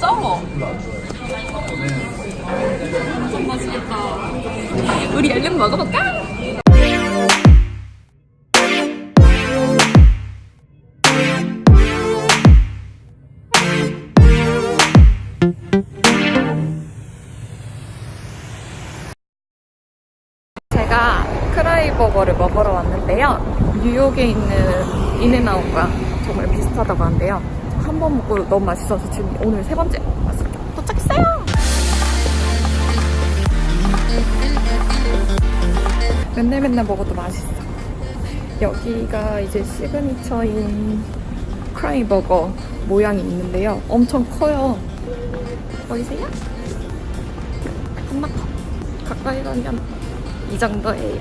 쩔어. 엄청 맛있겠다. 우리 얼른 먹어볼까? 제가 크라이 버거를 먹으러 왔는데요. 뉴욕에 있는 인앤아웃과 정말 비슷하다고 하는데요. 한 번 먹고 너무 맛있어서 지금 오늘 세 번째 왔습니다. 도착했어요! 맨날 맨날 먹어도 맛있어. 여기가 이제 시그니처인 크라이버거 모양이 있는데요. 엄청 커요. 보이세요? 겁나 커. 가까이 가면 이 정도예요.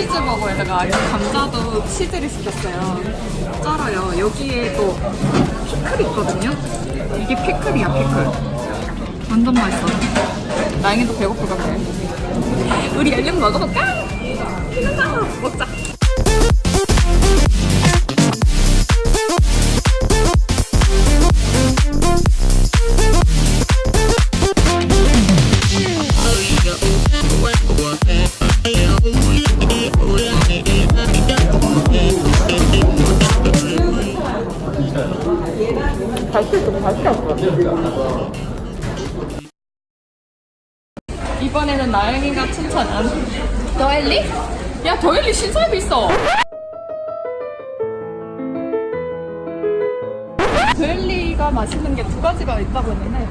치즈버거에다가 감자도 치즈를 시켰어요. 쩔어요. 여기에 또 피클이 있거든요. 이게 피클이야, 피클. 완전 맛있어. 나영이도 같아. 우리 얼른 먹어볼까? 먹자. 발표 좀 다시 왔어. 이번에는 나영이가 추천한 더엘리? 야 더엘리 신사임이 있어. 더엘리가 맛있는 게 두 가지가 있다고 했는데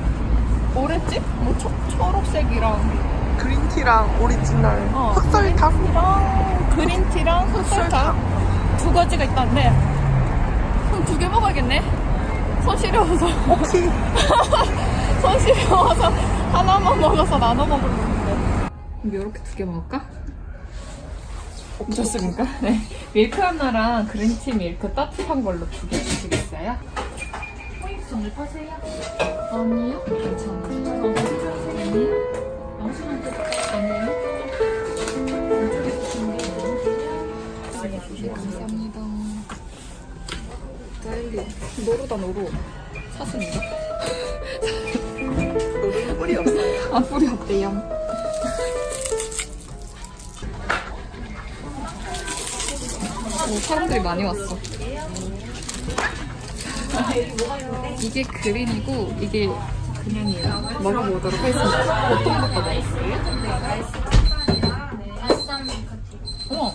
오렌지? 뭐 초, 초록색이랑 그린티랑 오리지널. 어, 흑설탕. 그린티랑 그린티랑 흑설탕. 두 가지가 있다는데 그럼 두 개 먹어야겠네 손 시려워서 혹시 손 시려워서 하나만 먹어서 나눠 먹을 건데 그럼 이렇게 두 개 먹을까? 좋습니까? 네 밀크 하나랑 그린티 밀크 따뜻한 걸로 두 개 주시겠어요? 호입손을 파세요? 아니요 괜찮아요 아니요? 아니요? 노루다 노루 사슴인가? 노르는 뿌리 없어요. 아 뿌리 없대요. 오, 사람들이 많이 왔어. 이게 그린이고 이게 그냥이에요. 먹어보도록 하겠습니다. 어떤 것도 먹었어요? 우와,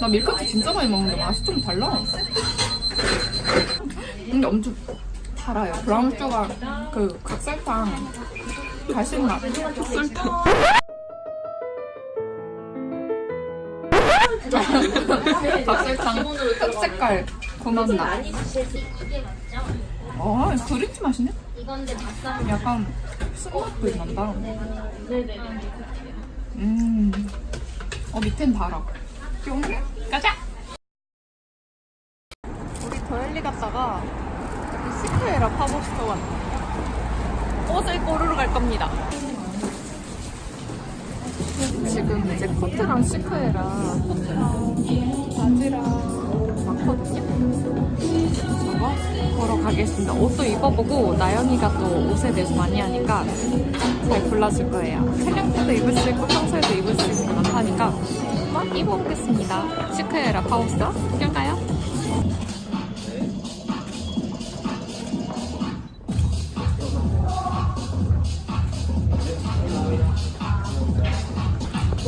나 밀크티 진짜 많이 먹는데 맛이 좀 달라. 근데 엄청 달아요. 브라운 슈가 그 각설탕 달신맛 흑설탕 각설탕 흑색깔 고만 맛. 아 그린티 맛이네? 약간 쓴맛도 난다. 음. 어 밑엔 달아. 뿅. 가자. 우리 더엘리 갔다가 팝업스토어 왔네. 옷을 고르러 갈 겁니다. 지금 이제 코트랑 시크에라 코트랑 바지랑 많거든요. 저거 보러 가겠습니다. 옷도 입어보고 나영이가 또 옷에 대해서 많이 하니까 잘 골라줄 거예요. 촬영 때도 입을 수 있고 평소에도 입을 수거 많다니까 한번 입어보겠습니다. 시크에라 파우스터 구경 가요.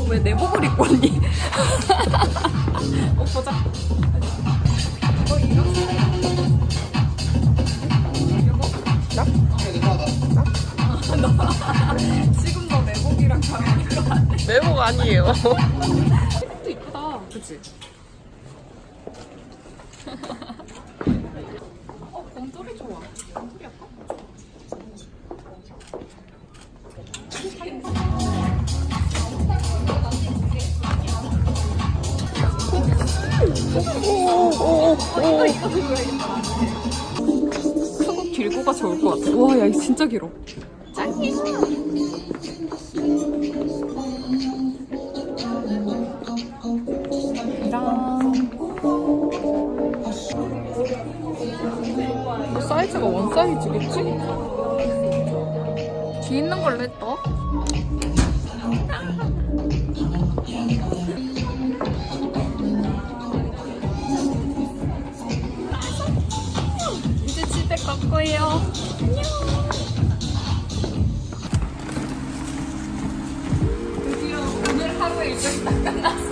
왜 내복을 입고 왔니? 어, 보자. 어, 이런 지금 너 내복이랑 것 같아. 매복 아니에요. 이것도 이쁘다. 그치? 크고 길고 오빠 좋을 것 같아. 와, 야, 이거 진짜 길어. 짱이야. 이랑 이 사이즈가 원 사이즈겠지? 뒤에 있는 걸로 했다. 갈 거예요. 안녕. 드디어 오늘 하루 일정 다 끝났어.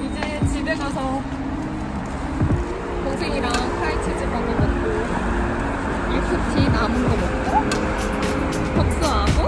이제 집에 가서 동생이랑 카이치즈 먹어 먹고 밀크티 남은 거 먹고 복수하고